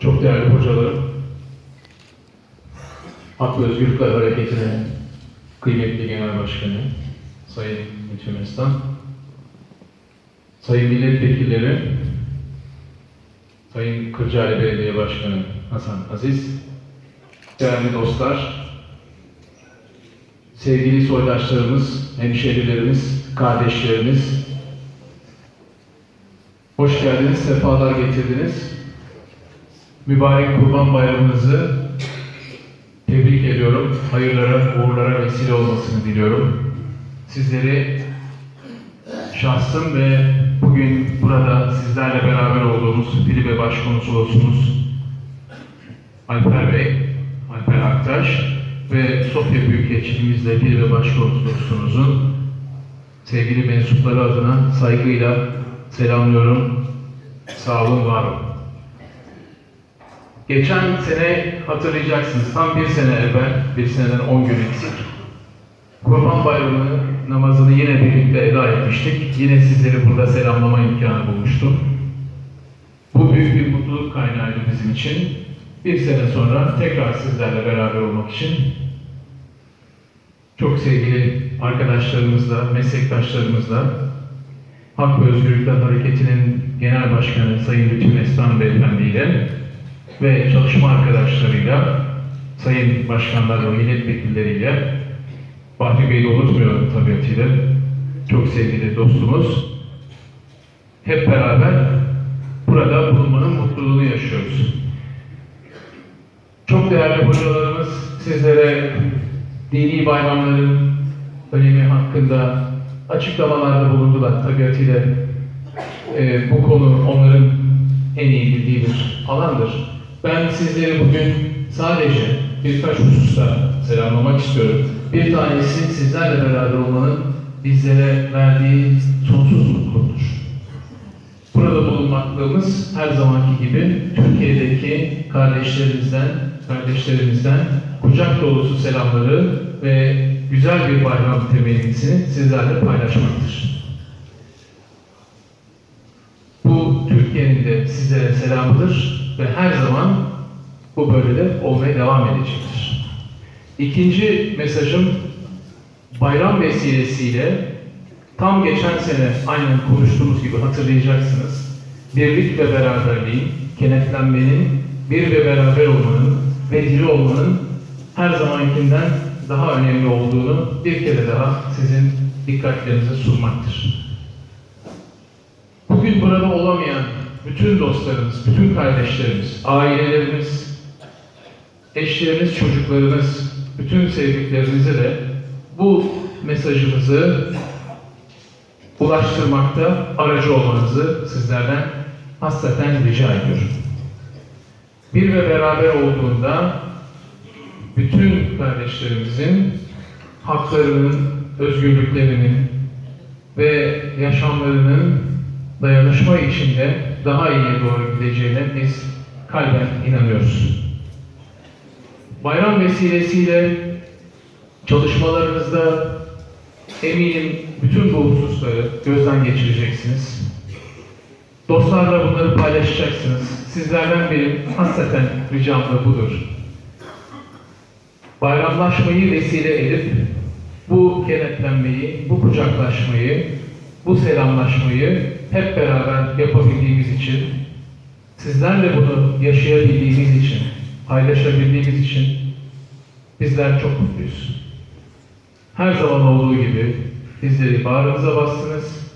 Çok değerli hocalarım, Hak ve Özgürlükler Hareketi'ne kıymetli Genel Başkanı, Sayın Lütfü Mestan, Sayın Milletvekilleri, Sayın Kırcaali Belediye Başkanı Hasan Aziz, değerli dostlar, sevgili soydaşlarımız, hemşehrilerimiz, kardeşlerimiz, hoş geldiniz, sefalar getirdiniz. Mübarek Kurban Bayramınızı tebrik ediyorum. Hayırlara, uğurlara vesile olmasını diliyorum. Sizleri şahsım ve bugün burada sizlerle beraber olduğumuz Filibe Başkonsolosumuz Alper Bey, Alper Aktaş ve Sofya Büyükelçiliğimizle Filibe Başkonsolosumuzun sevgili mensupları adına saygıyla selamlıyorum. Sağ olun, var olun. Geçen sene hatırlayacaksınız, tam bir sene evvel, bir seneden 10 gün eksik. Kurban Bayramı namazını yine birlikte eda etmiştik. Yine sizleri burada selamlama imkanı bulmuştum. Bu büyük bir mutluluk kaynağıydı bizim için. Bir sene sonra tekrar sizlerle beraber olmak için çok sevgili arkadaşlarımızla, meslektaşlarımızla Hak ve Özgürlükler Hareketi'nin Genel Başkanı Sayın Lütfü Mestan Beyefendi ile ve çalışma arkadaşlarıyla, sayın başkanlar ve milletvekilleriyle, Bahri Bey'i de unutmuyorum tabiatıyla, çok sevgili dostumuz, hep beraber burada bulunmanın mutluluğunu yaşıyoruz. Çok değerli hocalarımız sizlere dini bayramların önemi hakkında açıklamalarda bulundular tabiatıyla. Ee, bu konu onların en iyi bildiği bir alandır. Ben sizleri bugün sadece birkaç hususta selamlamak istiyorum. Bir tanesi sizlerle beraber olmanın bizlere verdiği sonsuz mutluluktur. Burada bulunmaklığımız her zamanki gibi Türkiye'deki kardeşlerimizden, kardeşlerimizden kucak dolusu selamları ve güzel bir bayram temennisini sizlerle paylaşmaktır. Bu Türkiye'nin de sizlere selamıdır ve her zaman bu böyle de olmaya devam edecektir. İkinci mesajım bayram vesilesiyle tam geçen sene aynen konuştuğumuz gibi hatırlayacaksınız. Birlik ve beraberliğin, kenetlenmenin, bir ve beraber olmanın ve diri olmanın her zamankinden daha önemli olduğunu bir kere daha sizin dikkatlerinize sunmaktır. Bugün burada olamayan bütün dostlarımız, bütün kardeşlerimiz, ailelerimiz, eşleriniz, çocuklarınız, bütün sevdiklerinize de bu mesajımızı ulaştırmakta aracı olmanızı sizlerden hasreten rica ediyorum. Bir ve beraber olduğunda bütün kardeşlerimizin haklarının, özgürlüklerinin ve yaşamlarının dayanışma içinde daha iyiye doğru gideceğine biz kalben inanıyoruz. Bayram vesilesiyle çalışmalarınızda eminim bütün bu hususları gözden geçireceksiniz. Dostlarla bunları paylaşacaksınız. Sizlerden benim hasreten ricam da budur. Bayramlaşmayı vesile edip bu kenetlenmeyi, bu kucaklaşmayı, bu selamlaşmayı hep beraber yapabildiğimiz için, sizlerle bunu yaşayabildiğimiz için, paylaşabildiğimiz için bizler çok mutluyuz. Her zaman olduğu gibi bizleri bağrınıza bastınız,